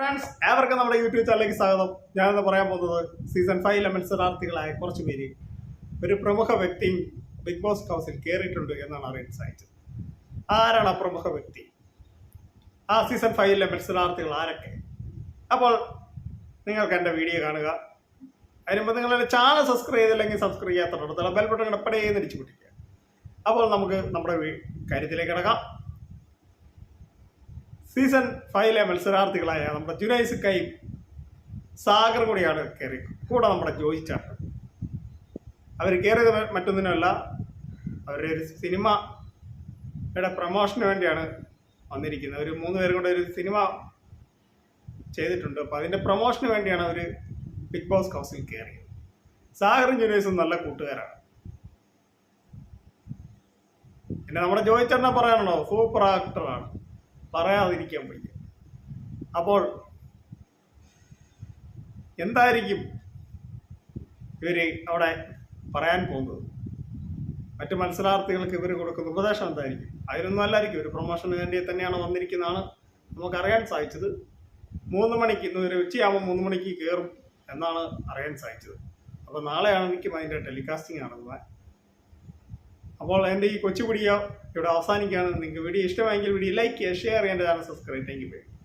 Friends ഏവർക്കും നമ്മുടെ YouTube ചാനലിലേക്ക് സ്വാഗതം. ഞാനിന്ന് പറയാൻ പോകുന്നത് സീസൺ ഫൈവിലെ മത്സരാർത്ഥികളായ കുറച്ച് പേര് ഒരു പ്രമുഖ വ്യക്തി ബിഗ് ബോസ് ഹൗസിൽ കയറിയിട്ടുണ്ട് എന്നാണ് അറിയാൻ സാധിച്ചത് ആരാണ് ആ പ്രമുഖ വ്യക്തി? ആ സീസൺ ഫൈവിലെ മത്സരാർത്ഥികൾ ആരൊക്കെ? അപ്പോൾ നിങ്ങൾക്ക് എന്റെ വീഡിയോ കാണുക. അതിനുമ്പോൾ നിങ്ങൾ എന്റെ ചാനൽ സബ്സ്ക്രൈബ് ചെയ്തില്ലെങ്കിൽ സബ്സ്ക്രൈബ് ചെയ്യാത്തടത്തോളം ബെൽ ബട്ടൺ കിടപ്പടേ തിരിച്ചു പിടിക്കുക അപ്പോൾ നമുക്ക് നമ്മുടെ കാര്യത്തിലേക്ക് കിടക്കാം. സീസൺ ഫൈവിലെ മത്സരാർത്ഥികളായ നമ്മുടെ ജുനൈസ് കൈ സാഗർ കൂടിയാണ് കയറി കൂടെ നമ്മുടെ ജോയി ചാട്ടൻ അവർ കയറിയത് മറ്റൊന്നിനല്ല അവരുടെ ഒരു സിനിമയുടെ പ്രൊമോഷന് വേണ്ടിയാണ് വന്നിരിക്കുന്നത്. ഒരു മൂന്ന് പേരും കൂടെ ഒരു സിനിമ ചെയ്തിട്ടുണ്ട്. അപ്പോൾ അതിന്റെ പ്രൊമോഷന് വേണ്ടിയാണ് അവർ ബിഗ് ബോസ് ഹൗസിൽ കയറിയത് സാഗറും ജുനൈസും നല്ല കൂട്ടുകാരാണ്. പിന്നെ നമ്മുടെ ജോയിച്ചേട്ടനെ പറയാനുണ്ടോ? സൂപ്പർ ആക്ടറാണ്. പറയാതിരിക്കാൻ വയ്യ. അപ്പോൾ എന്തായിരിക്കും ഇവർ അവിടെ പറയാൻ പോകുന്നത്? മറ്റു മത്സരാർത്ഥികൾക്ക് ഇവർ കൊടുക്കുന്ന ഉപദേശം എന്തായിരിക്കും? അതിനൊന്നും അല്ലായിരിക്കും. ഒരു പ്രൊമോഷന് വേണ്ടി തന്നെയാണ് വന്നിരിക്കുന്നതാണ് നമുക്കറിയാൻ സാധിച്ചത്. മൂന്ന് മണിക്ക് ഇന്ന് ഒരു ഉച്ചയാകുമ്പോൾ മൂന്ന് മണിക്ക് കയറും എന്നാണ് അറിയാൻ സാധിച്ചത്. അപ്പോൾ നാളെയാണ് എനിക്ക് അതിന്റെ ടെലികാസ്റ്റിംഗ് നടന്നത്. അപ്പോൾ എന്റെ ഈ കൊച്ചു വീഡിയോ ഇവിടെ അവസാനിക്കുകയാണ്. നിങ്ങൾക്ക് വീഡിയോ ഇഷ്ടമായെങ്കിൽ വീഡിയോ ലൈക്ക് ചെയ്യുക ഷെയർ ചെയ്യേണ്ടതാണ് ചാനൽ സബ്സ്ക്രൈബ് താങ്ക് യു